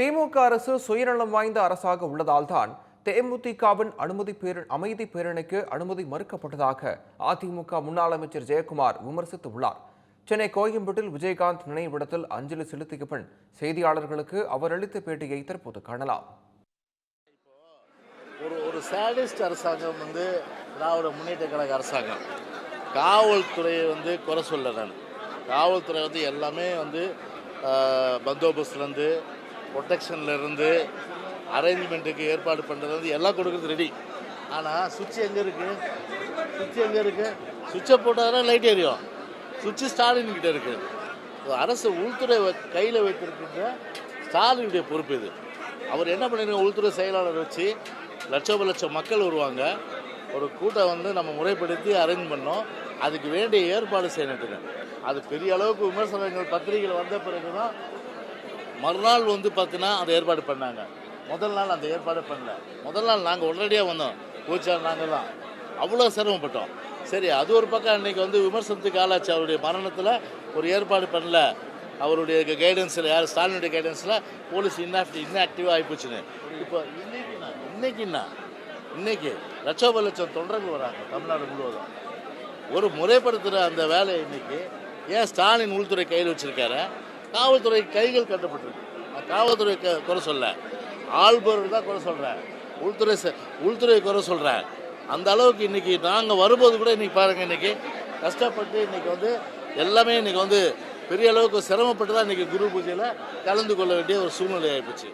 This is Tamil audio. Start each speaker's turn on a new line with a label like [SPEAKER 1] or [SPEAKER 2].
[SPEAKER 1] திமுக அரசு சுயநலம் வாய்ந்த அரசாக உள்ளதால்தான் தேமுதிகவின் அனுமதி பேர அமைதி பேரணிக்கு அனுமதி மறுக்கப்பட்டதாக அதிமுக முன்னாள் அமைச்சர் ஜெயக்குமார் விமர்சித்துள்ளார். சென்னை கோயம்பேட்டில் விஜயகாந்த் நினைவிடத்தில் அஞ்சலி செலுத்திய பின் செய்தியாளர்களுக்கு அவர் அளித்த பேட்டியை தற்போது காணலாம்.
[SPEAKER 2] ஒரு ஒரு சேடிஸ்ட் அரசாங்கம் வந்து திராவிட முன்னேற்ற கழக அரசாங்கம். காவல்துறையை வந்து குறை சொல்ல நான். காவல்துறை வந்து எல்லாமே வந்து பந்தோபஸ்துலேருந்து ப்ரொடெக்ஷன்லேருந்து அரேஞ்ச்மெண்ட்டுக்கு ஏற்பாடு பண்ணுறது வந்து எல்லாம் கொடுக்குறது ரெடி. ஆனால் சுவிட்ச் எங்கே இருக்குது சுவிட்ச் எங்கே இருக்குது சுவிட்சை போட்டால் லைட் எரியும். சுவிட்சு ஸ்டாலின் கிட்டே இருக்குது அரசு உள்துறை கையில் வைத்திருக்கின்ற ஸ்டாலினுடைய பொறுப்பு இது. அவர் என்ன பண்ணிருக்க உள்துறை செயலாளர் வச்சு லட்சோப லட்சம் மக்கள் வருவாங்க. ஒரு கூட்டம் வந்து நம்ம முறைப்படுத்தி அரேஞ்ச் பண்ணோம். அதுக்கு வேண்டிய ஏற்பாடு செய்யணுட்டுங்க அது பெரிய அளவுக்கு விமர்சனங்கள் பத்திரிகைகள் வந்த பிறகு தான் மறுநாள் வந்து பார்த்தீங்கன்னா அந்த ஏற்பாடு பண்ணாங்க. முதல் நாள் அந்த ஏற்பாடு பண்ணல. முதல் நாள் நாங்கள் உடனடியாக வந்தோம். பூச்சார் நாங்கள் தான் அவ்வளோ சிரமப்பட்டோம். சரி அது ஒரு பக்கம் அன்னைக்கு வந்து விமர்சனத்துக்கு ஆளாச்சு. அவருடைய மரணத்தில் ஒரு ஏற்பாடு பண்ணல. அவருடைய கைடன்ஸில் யார் ஸ்டாலினுடைய கைடன்ஸில் போலீஸ் இன்னாக்டி இன்னாக்டிவாக ஆகிப்போச்சுன்னு இப்போ இன்னைக்கு இன்னைக்குண்ணா இன்னைக்கு என்ன இன்னைக்கு லட்சோப லட்சம் தொண்டர்கள் வராங்க தமிழ்நாடு முழுவதும். ஒரு முறைப்படுத்துகிற அந்த வேலையை இன்னைக்கு ஏன் ஸ்டாலின் உள்துறை கையில் வச்சுருக்காரு? காவல்துறை கைகள் கட்டப்பட்டிருக்கு. நான் காவல்துறை க- குறை சொல்ல. ஆள்பவர்கள் தான் குறை சொல்கிறேன் உள்துறை ச- உள்துறை குறை சொல்கிறேன் அந்த அளவுக்கு இன்னைக்கு நாங்கள் வரும்போது கூட இன்னைக்கு பாருங்கள் இன்னைக்கு கஷ்டப்பட்டு இன்னைக்கு வந்து எல்லாமே இன்றைக்கி வந்து பெரிய அளவுக்கு சிரமப்பட்டு தான் இன்றைக்கி குரு பூஜையில் கலந்து கொள்ள வேண்டிய ஒரு சூழ்நிலை ஆகிப்போச்சு